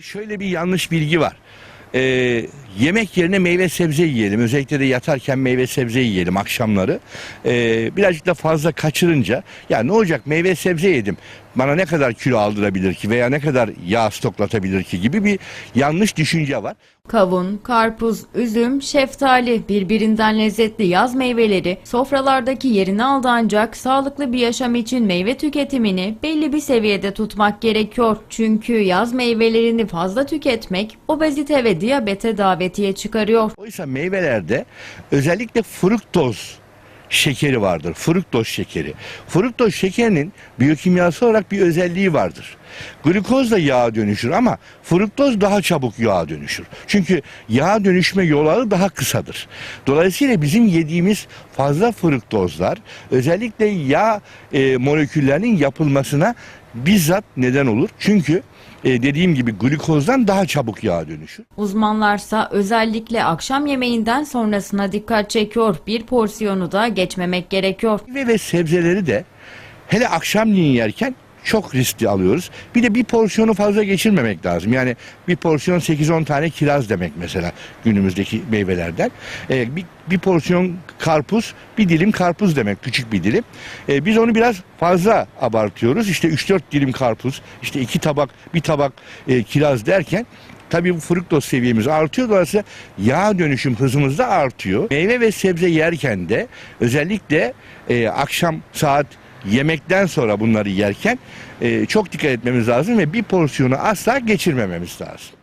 Şöyle bir yanlış bilgi var. Ee, yemek yerine meyve sebze yiyelim. Özellikle de yatarken meyve sebze yiyelim akşamları. Ee, birazcık da fazla kaçırınca ya ne olacak meyve sebze yedim. Bana ne kadar kilo aldırabilir ki veya ne kadar yağ stoklatabilir ki gibi bir yanlış düşünce var. Kavun, karpuz, üzüm, şeftali birbirinden lezzetli yaz meyveleri sofralardaki yerini aldı ancak sağlıklı bir yaşam için meyve tüketimini belli bir seviyede tutmak gerekiyor. Çünkü yaz meyvelerini fazla tüketmek obezite ve diyabete davetiye çıkarıyor. Oysa meyvelerde özellikle fruktoz şekeri vardır. Fruktoz şekeri. Fruktoz şekerinin biyokimyasal olarak bir özelliği vardır. Glukoz da yağa dönüşür ama fruktoz daha çabuk yağa dönüşür. Çünkü yağa dönüşme yolları daha kısadır. Dolayısıyla bizim yediğimiz fazla fruktozlar özellikle yağ e, moleküllerinin yapılmasına bizzat neden olur. Çünkü e, dediğim gibi glukozdan daha çabuk yağa dönüşür. Uzmanlarsa özellikle akşam yemeğinden sonrasına dikkat çekiyor. Bir porsiyonu da geçmemek gerekiyor. Meyve ve sebzeleri de hele akşamleyin yerken çok riskli alıyoruz. Bir de bir porsiyonu fazla geçirmemek lazım. Yani bir porsiyon 8-10 tane kiraz demek mesela günümüzdeki meyvelerden. Ee, bir, bir porsiyon karpuz, bir dilim karpuz demek küçük bir dilim. Ee, biz onu biraz fazla abartıyoruz. İşte 3-4 dilim karpuz, işte iki tabak, bir tabak e, kiraz derken Tabii bu fruktoz seviyemiz artıyor. Dolayısıyla yağ dönüşüm hızımız da artıyor. Meyve ve sebze yerken de özellikle e, akşam saat yemekten sonra bunları yerken e, çok dikkat etmemiz lazım ve bir porsiyonu asla geçirmememiz lazım.